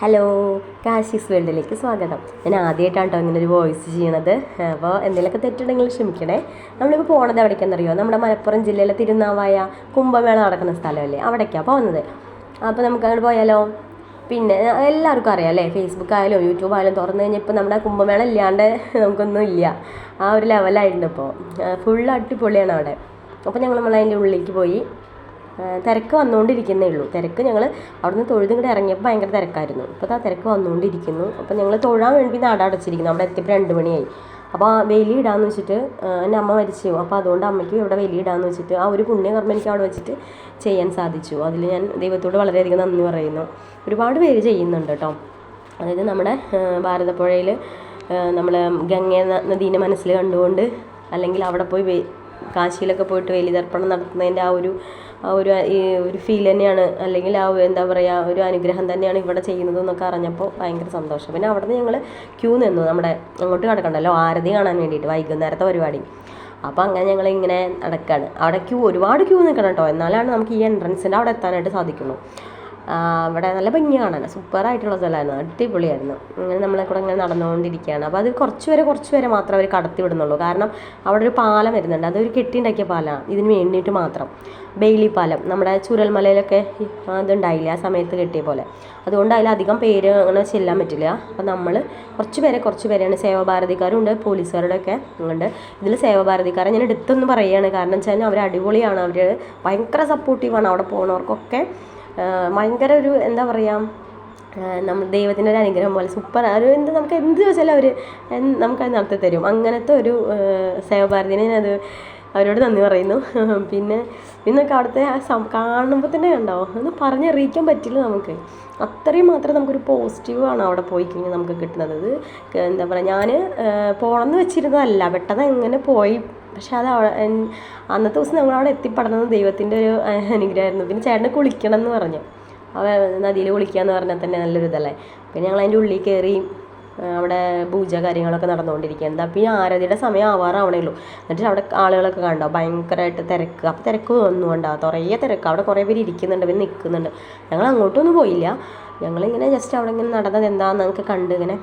Hello Kashi's വേൾഡിലേക്ക് സ്വാഗതം. ഞാൻ ആദ്യമായിട്ടാണ് കേട്ടോ ഇങ്ങനെ ഒരു വോയിസ് ചെയ്യണത് അപ്പോൾ എന്തെങ്കിലുമൊക്കെ തെറ്റുണ്ടെങ്കിൽ ക്ഷമിക്കണേ. നമ്മളിപ്പോൾ പോണത് എവിടേക്കെന്നറിയോ? നമ്മുടെ മലപ്പുറം ജില്ലയിലെ തിരുനാവായ കുംഭമേള നടക്കുന്ന സ്ഥലമല്ലേ? അവിടേക്കാണ് പോകുന്നത്. അപ്പോൾ നമുക്ക് അങ്ങോട്ട് പോയാലോ? പിന്നെ എല്ലാവർക്കും അറിയാം അല്ലേ? ഫേസ്ബുക്ക് ആയാലും യൂട്യൂബ് ആയാലും തുറന്നു കഴിഞ്ഞാൽ ഇപ്പോൾ നമ്മുടെ കുംഭമേള ഇല്ലാണ്ട് നമുക്കൊന്നും ഇല്ല. ആ ഒരു ലെവലായിട്ടുണ്ട് ഇപ്പോൾ. ഫുൾ അടിപൊളിയാണ് അവിടെ. അപ്പോൾ ഞങ്ങൾ നമ്മൾ അതിന്റെ ഉള്ളിലേക്ക് പോയി. തിരക്ക് വന്നുകൊണ്ടിരിക്കുന്നേ ഉള്ളൂ. തിരക്ക് ഞങ്ങൾ അവിടുന്ന് തൊഴുതും കൂടെ ഇറങ്ങിയപ്പോൾ ഭയങ്കര തിരക്കായിരുന്നു. ഇപ്പോൾ ആ തിരക്ക് വന്നുകൊണ്ടിരിക്കുന്നു. അപ്പോൾ ഞങ്ങൾ തൊഴാൻ വേണ്ടി നട അടച്ചിരിക്കുന്നു അവിടെ എത്തിയപ്പോൾ രണ്ട് മണിയായി. അപ്പോൾ വേലി ഇടാന്ന് വെച്ചിട്ട് എന്റെ അമ്മ മരിച്ചു. അപ്പോൾ അതുകൊണ്ട് അമ്മയ്ക്ക് ഇവിടെ വേലി ഇടാന്ന് വെച്ചിട്ട് ആ ഒരു പുണ്യകർമ്മം എനിക്ക് അവിടെ വെച്ചിട്ട് ചെയ്യാൻ സാധിച്ചു. അതിൽ ഞാൻ ദൈവത്തോട് വളരെയധികം നന്ദി പറയുന്നു. ഒരുപാട് പേര് ചെയ്യുന്നുണ്ട് കേട്ടോ. അതായത് നമ്മുടെ ഭാരതപ്പുഴയിൽ നമ്മൾ ഗംഗ നദീന്റെ മനസ്സിൽ കണ്ടുകൊണ്ട് അല്ലെങ്കിൽ അവിടെ പോയി കാശിയിലൊക്കെ പോയിട്ട് വേലിതർപ്പണം നടത്തുന്നതിന്റെ ആ ഒരു ആ ഒരു ഈ ഒരു ഫീൽ തന്നെയാണ്. അല്ലെങ്കിൽ ആ എന്താ പറയുക ഒരു അനുഗ്രഹം തന്നെയാണ് ഇവിടെ ചെയ്യുന്നത് എന്നൊക്കെ അറിഞ്ഞപ്പോൾ ഭയങ്കര സന്തോഷം. പിന്നെ അവിടെ നിന്ന് ഞങ്ങൾ ക്യൂ നിന്നു നമ്മുടെ അങ്ങോട്ട് കിടക്കണ്ടല്ലോ ആരതി കാണാൻ വേണ്ടിയിട്ട് വൈകുന്നേരത്തെ പരിപാടി. അപ്പോൾ അങ്ങനെ ഞങ്ങൾ ഇങ്ങനെ നടക്കുകയാണ് അവിടെ ക്യൂ ഒരുപാട് ക്യൂ നിൽക്കണം കേട്ടോ. എന്നാലാണ് നമുക്ക് ഈ എൻട്രൻസിന്റെ അവിടെ എത്താനായിട്ട് സാധിക്കുള്ളൂ. അവിടെ നല്ല ഭംഗി കാണാൻ. സൂപ്പറായിട്ടുള്ള സ്ഥലമായിരുന്നു. അടിപൊളിയായിരുന്നു. അങ്ങനെ നമ്മളെ കൂടെ ഇങ്ങനെ നടന്നുകൊണ്ടിരിക്കുകയാണ്. അപ്പോൾ അത് കുറച്ച് വരെ കുറച്ച് വരെ മാത്രം അവർ കടത്തി വിടുന്നുള്ളൂ. കാരണം അവിടെ ഒരു പാലം വരുന്നുണ്ട്. അതൊരു കെട്ടിണ്ടാക്കിയ പാലമാണ് ഇതിന് വേണ്ടിയിട്ട് മാത്രം. ബെയിലി പാലം. നമ്മുടെ ചുരൽമലയിലൊക്കെ അതുണ്ടായില്ല ആ സമയത്ത് കെട്ടിയ പോലെ. അതുകൊണ്ട് അധികം പേര് അങ്ങനെ ചെല്ലാൻ പറ്റില്ല. അപ്പം നമ്മൾ കുറച്ച് പേരെ കുറച്ച് പേരെയാണ് സേവാഭാരതിക്കാരും ഉണ്ട്. പോലീസുകാരുടെ ഒക്കെ ഉണ്ട്. ഇതിൽ സേവാഭാരതിക്കാരെ ഞാൻ എടുത്തൊന്ന് പറയുകയാണ്. കാരണം വെച്ചാൽ അവർ അടിപൊളിയാണ്. അവർ ഭയങ്കര സപ്പോർട്ടീവാണ് അവിടെ പോകുന്നവർക്കൊക്കെ ഭയങ്കര ഒരു എന്താ പറയുക നമ്മൾ ദൈവത്തിന്റെ ഒരു അനുഗ്രഹം പോലെ സൂപ്പർ ഒരു എന്ത് നമുക്ക് എന്ത് ചോദിച്ചാലും അവർ നമുക്കത് നടത്തി തരും. അങ്ങനത്തെ ഒരു സേവഭാരതിനെ അത് അവരോട് നന്ദി പറയുന്നു. പിന്നെ ഇന്നൊക്കെ അവിടുത്തെ ആ സം കാണുമ്പോൾ തന്നെ കണ്ടോ? ഒന്ന് പറഞ്ഞറിയിക്കാൻ പറ്റില്ല നമുക്ക്. അത്രയും മാത്രം നമുക്കൊരു പോസിറ്റീവാണ് അവിടെ പോയി കഴിഞ്ഞാൽ നമുക്ക് കിട്ടുന്നത്. എന്താ പറയുക ഞാൻ പോകണമെന്ന് വെച്ചിരുന്നതല്ല. പെട്ടെന്ന് എങ്ങനെ പോയി പക്ഷെ അത് അന്നത്തെ ദിവസം ഞങ്ങൾ അവിടെ എത്തിപ്പെടുന്നത് ദൈവത്തിന്റെ ഒരു അനുഗ്രഹമായിരുന്നു. പിന്നെ ചേട്ടന് കുളിക്കണം എന്ന് പറഞ്ഞു. അവ നദിയിൽ കുളിക്കുക എന്ന് പറഞ്ഞാൽ തന്നെ നല്ലൊരു ഇതല്ലേ? പിന്നെ ഞങ്ങൾ അതിന്റെ ഉള്ളിൽ കയറി അവിടെ പൂജ കാര്യങ്ങളൊക്കെ നടന്നുകൊണ്ടിരിക്കുകയാണ്. എന്താ പിന്നെ ആരാധിയുടെ സമയം ആവാറാവണേ ഉള്ളൂ. എന്നിട്ട് അവിടെ ആളുകളൊക്കെ കണ്ടോ? ഭയങ്കരമായിട്ട് തിരക്ക്. അപ്പോൾ തിരക്ക് ഒന്നും ഉണ്ടാവും കുറേ തിരക്ക്. അവിടെ കുറേ പേര് ഇരിക്കുന്നുണ്ട് പിന്നെ നിൽക്കുന്നുണ്ട്. ഞങ്ങൾ അങ്ങോട്ടൊന്നും പോയില്ല. ഞങ്ങളിങ്ങനെ ജസ്റ്റ് അവിടെ ഇങ്ങനെ നടന്നത് എന്താണെന്ന് ഞങ്ങൾക്ക് കണ്ട് ഇങ്ങനെ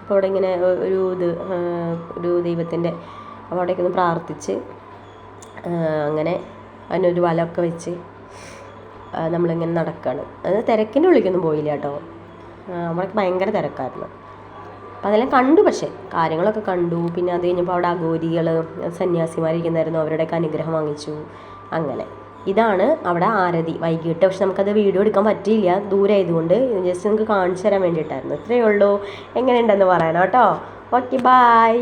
അപ്പോൾ അവിടെ ഇങ്ങനെ ഒരു ഇത് ഒരു ദൈവത്തിന്റെ അപ്പോൾ അവിടേക്ക് ഒന്ന് പ്രാർത്ഥിച്ച് അങ്ങനെ അതിനൊരു വലമൊക്കെ വെച്ച് നമ്മളിങ്ങനെ നടക്കുകയാണ് അത് തിരക്കിന്റെ ഉള്ളിലേക്കൊന്നും പോയില്ല കേട്ടോ. നമ്മളൊക്കെ ഭയങ്കര തിരക്കായിരുന്നു. അപ്പം അതെല്ലാം കണ്ടു പക്ഷേ കാര്യങ്ങളൊക്കെ കണ്ടു. പിന്നെ അത് കഴിഞ്ഞപ്പോൾ അവിടെ അഘോരികൾ സന്യാസിമാരിക്കുന്നതായിരുന്നു അവരുടെയൊക്കെ അനുഗ്രഹം വാങ്ങിച്ചു. അങ്ങനെ. ഇതാണ് അവിടെ ആരതി. വൈകിട്ട് പക്ഷെ നമുക്കത് വീഡിയോ എടുക്കാൻ പറ്റിയില്ല. ദൂരെ ആയതുകൊണ്ട് ജസ്റ്റ് നിങ്ങൾക്ക് കാണിച്ചു തരാൻ വേണ്ടിയിട്ടായിരുന്നു. ഇത്രയേ ഉള്ളൂ. എങ്ങനെയുണ്ടെന്ന് പറയണം കേട്ടോ. Okay bye